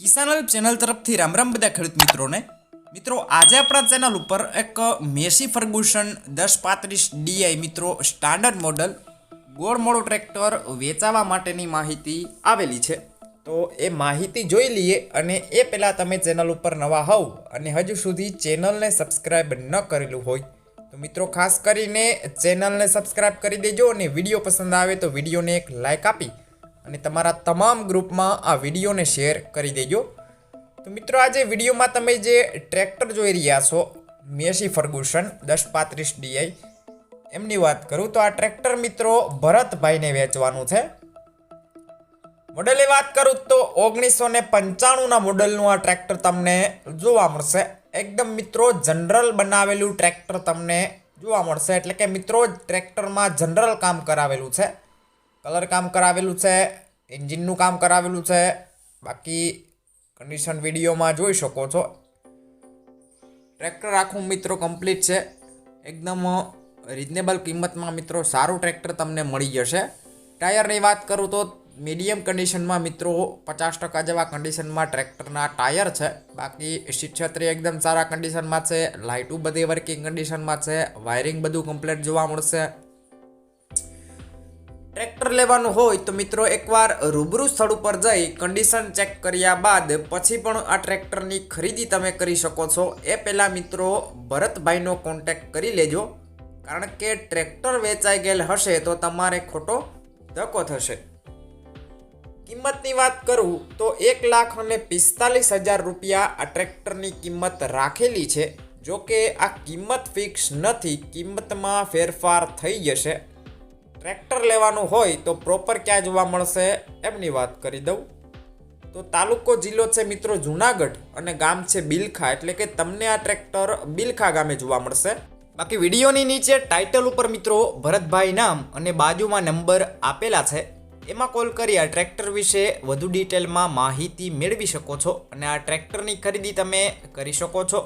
કિસાન help channel તરફથી રામ રામ બધા ખેડૂત મિત્રોને. મિત્રો, આજે આપણા ચેનલ ઉપર એક મેસી ફર્ગુસન દસ પાંત્રીસ ડીઆઈ મિત્રો સ્ટાન્ડર્ડ મોડલ ગોળ મોડું ટ્રેક્ટર વેચાવા માટેની માહિતી આવેલી છે. તો એ માહિતી જોઈ લઈએ અને એ પહેલાં તમે ચેનલ ઉપર નવા હોવ અને હજુ સુધી ચેનલને સબસ્ક્રાઈબ ન કરેલું હોય, તો મિત્રો ખાસ કરીને ચેનલને સબસ્ક્રાઈબ કરી દેજો અને વીડિયો પસંદ આવે તો વિડીયોને એક લાઇક આપી અને તમારા તમામ ગ્રુપમાં આ વિડીયોને શેર કરી દેજો. તો મિત્રો, આજે વિડીયોમાં તમે જે ટ્રેક્ટર જોઈ રહ્યા છો, મેસી ફર્ગુસન, દસ પાંત્રીસ ડીઆઈ એમની વાત કરું તો આ ટ્રેક્ટર મિત્રો ભરતભાઈને વેચવાનું છે. મોડલની વાત કરું તો ઓગણીસો ને પંચાણુંના મોડલનું આ ટ્રેક્ટર તમને જોવા મળશે. એકદમ મિત્રો, જનરલ બનાવેલું ટ્રેક્ટર તમને જોવા મળશે. એટલે કે મિત્રો, ટ્રેક્ટરમાં જનરલ કામ કરાવેલું છે. કલર કામ કરાવેલું છે, એન્જિનનું કામ કરાવેલું છે. બાકી કન્ડિશન વિડીયોમાં જોઈ શકો છો. ટ્રેક્ટર આખું મિત્રો કમ્પ્લીટ છે. એકદમ રિઝનેબલ કિંમતમાં મિત્રો સારું ટ્રેક્ટર તમને મળી જશે. ટાયરની વાત કરું તો મીડિયમ કન્ડિશનમાં મિત્રો પચાસ ટકા જેવા કન્ડિશનમાં ટ્રેક્ટરના ટાયર છે. બાકી શિક્ષત્રી એકદમ સારા કન્ડિશનમાં છે. લાઇટું બધી વર્કિંગ કન્ડિશનમાં છે. વાયરિંગ બધું કમ્પ્લીટ જોવા મળશે. ટ્રેક્ટર લેવાનું હોય તો મિત્રો એકવાર રૂબરૂ સ્થળ ઉપર જઈ કન્ડિશન ચેક કર્યા બાદ પછી પણ આ ટ્રેક્ટરની ખરીદી તમે કરી શકો છો. એ પહેલાં મિત્રો ભરતભાઈનો કોન્ટેક્ટ કરી લેજો. કારણ કે ટ્રેક્ટર વેચાઈ ગયેલ હશે તો તમારે ખોટો ધક્કો થશે. કિંમતની વાત કરું તો એક લાખ અને પિસ્તાલીસ હજાર રૂપિયા આ ટ્રેક્ટરની કિંમત રાખેલી છે. જો કે આ કિંમત ફિક્સ નથી, કિંમતમાં ફેરફાર થઈ જશે. ટ્રેક્ટર લેવાનું હોય તો પ્રોપર ક્યાં જોવા મળશે એમની વાત કરી દઉં. તો તાલુકો જિલ્લો છે મિત્રો જુનાગઢ અને ગામ છે બિલખા, એટલે કે તમને આ ટ્રેક્ટર બિલખા ગામે જોવા મળશે. બાકી વિડીયોની નીચે ટાઇટલ ઉપર મિત્રો ભરતભાઈ નામ અને બાજુમાં નંબર આપેલા છે. એમાં કોલ કરી આ ટ્રેક્ટર વિશે વધુ ડિટેલમાં માહિતી મેળવી શકો છો અને આ ટ્રેક્ટરની ખરીદી તમે કરી શકો છો.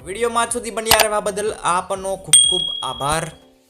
વિડીયોમાં સુધી બન્યા રહેવા બદલ આપનો ખૂબ ખૂબ આભાર.